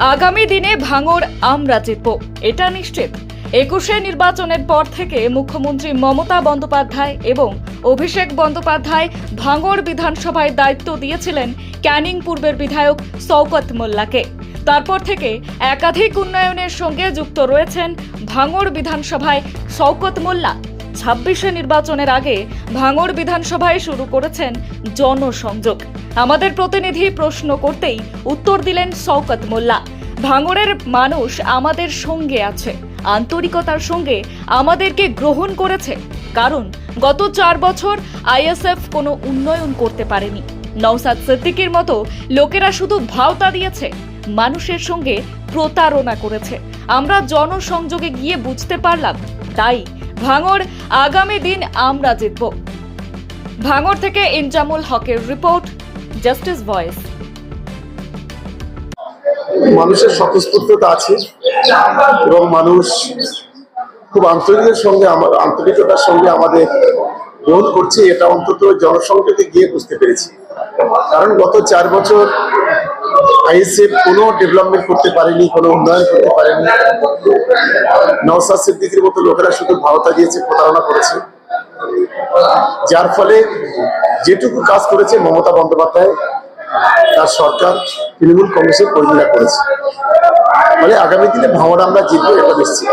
আগামী দিনে ভাঙর আমরা জিতব। এটা নিশ্চিত। একুশে নির্বাচনের পর থেকে মুখ্যমন্ত্রী মমতা বন্দ্যোপাধ্যায় এবং অভিষেক বন্দ্যোপাধ্যায় ভাঙর বিধানসভায় দায়িত্ব দিয়েছিলেন ক্যানিং পূর্বের বিধায়ক শওকত মোল্লাকে। তারপর থেকে একাধিক উন্নয়নের সঙ্গে যুক্ত রয়েছেন ভাঙর বিধানসভায় শওকত মোল্লা। ছাব্বিশে নির্বাচনের আগে ভাঙড় বিধানসভায় শুরু করেছেন জনসংযোগ। আমাদের প্রতিনিধি প্রশ্ন করতেই উত্তর দিলেন শওকত মোল্লা। ভাঙরের মানুষ আমাদের সঙ্গে আছে, আন্তরিকতার সঙ্গে আমাদেরকে গ্রহণ করেছে। কারণ গত চার বছর আইএসএফ কোনো উন্নয়ন করতে পারেনি। নওসাদ সিদ্দিকির মতো লোকেরা শুধু ভাওতা দিয়েছে, মানুষের সঙ্গে প্রতারণা করেছে। আমরা জনসংযোগে গিয়ে বুঝতে পারলাম, তাই ভাঙর আগামী দিন আমরা জিতব। ভাঙর থেকে ইনজামুল হকের রিপোর্ট, জাস্টিস ভয়েস। মানুষের স্বতঃস্ফূর্ততা আছে এবং মানুষ খুব আন্তরিকের সঙ্গে আমার আন্তরিকতার সঙ্গে আমাদের গ্রহণ করছে, এটা অন্তত জনসংখ্যাতে গিয়ে বুঝতে পেরেছি। কারণ গত চার বছর আইএসএফ কোনো ডেভেলপমেন্ট করতে পারেনি, কোনো উন্নয়ন করতে পারেনি। নওসাদ সিদ্দিকির মতো লোকেরা শুধু ভারতা দিয়েছে প্রতারণা করেছে। যার ফলে যেটুকু কাজ করেছে মমতা বন্দ্যোপাধ্যায়, তার সরকার তৃণমূল কংগ্রেসের কর্মীরা করেছে। ফলে আগামী দিনে ভাঙড় আমরা জিতবো, এটা নিশ্চিত।